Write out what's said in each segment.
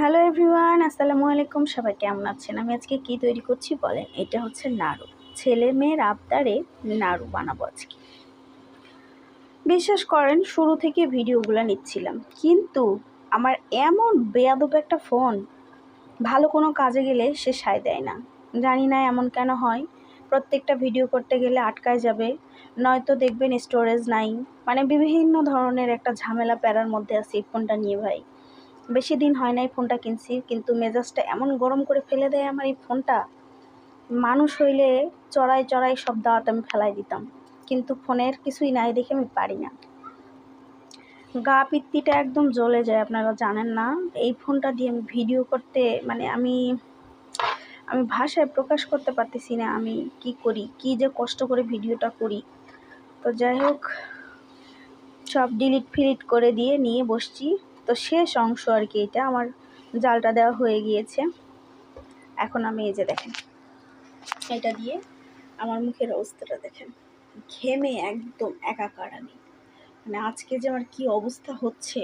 Hello everyone, আসসালামু আলাইকুম। সবাই কেমন আছেন? আমি আজকে কি তৈরি করছি বলেন? এটা হচ্ছে নাড়ু। ছেলে মেয়ের আবদারে নাড়ু বানাবো আজকে। বিশ্বাস করেন, শুরু থেকে ভিডিওগুলো নিচ্ছিলাম। কিন্তু আমার এমন বেয়াদব একটা ফোন, ভালো কোনো কাজে গেলে সে সায় দেয় না। জানি না এমন কেন হয়। প্রত্যেকটা ভিডিও করতে গেলে আটকায় যাবে। নয়তো দেখবেন স্টোরেজ নাই। মানে বিভিন্ন ধরনের একটা ঝামেলা প্যারার মধ্যে আছে এই ফোনটা নিয়ে ভাই। বেশি দিন হয় নাই ফোনটা কিনছি, কিন্তু মেজাজটা এমন গরম করে ফেলে দেয় আমার এই ফোনটা। মানুষ হইলে চড়াই চড়াই সব দাওয়াত আমি ফেলাই দিতাম, কিন্তু ফোনের কিছুই নাই দেখে আমি পারি না। গা পিত্তিটা একদম জ্বলে যায়, আপনারা জানেন না। এই ফোনটা দিয়ে আমি ভিডিও করতে মানে আমি আমি ভাষায় প্রকাশ করতে পারতেছি না আমি কি করি, কি যে কষ্ট করে ভিডিওটা করি। তো যাই হোক, সব ডিলিট ফিলিট করে দিয়ে নিয়ে বসছি। তো শেষ অংশ আর কি এটা। আমার জালটা দেওয়া হয়ে গিয়েছে। এখন আমি এই যে দেখেন, এটা দিয়ে আমার মুখের অবস্থাটা দেখেন। ঘেমে একদম একাকার আমি। মানে আজকে যে আমার কি অবস্থা হচ্ছে।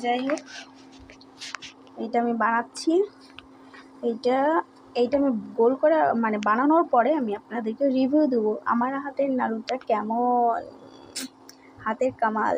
যাই হোক, এইটা আমি বানাচ্ছি। এইটা এইটা আমি গোল করে মানে বানানোর পরে আমি আপনাদেরকে রিভিউ দেবো। আমার হাতের নাড়ুটা কেমন? হাতের কামাল।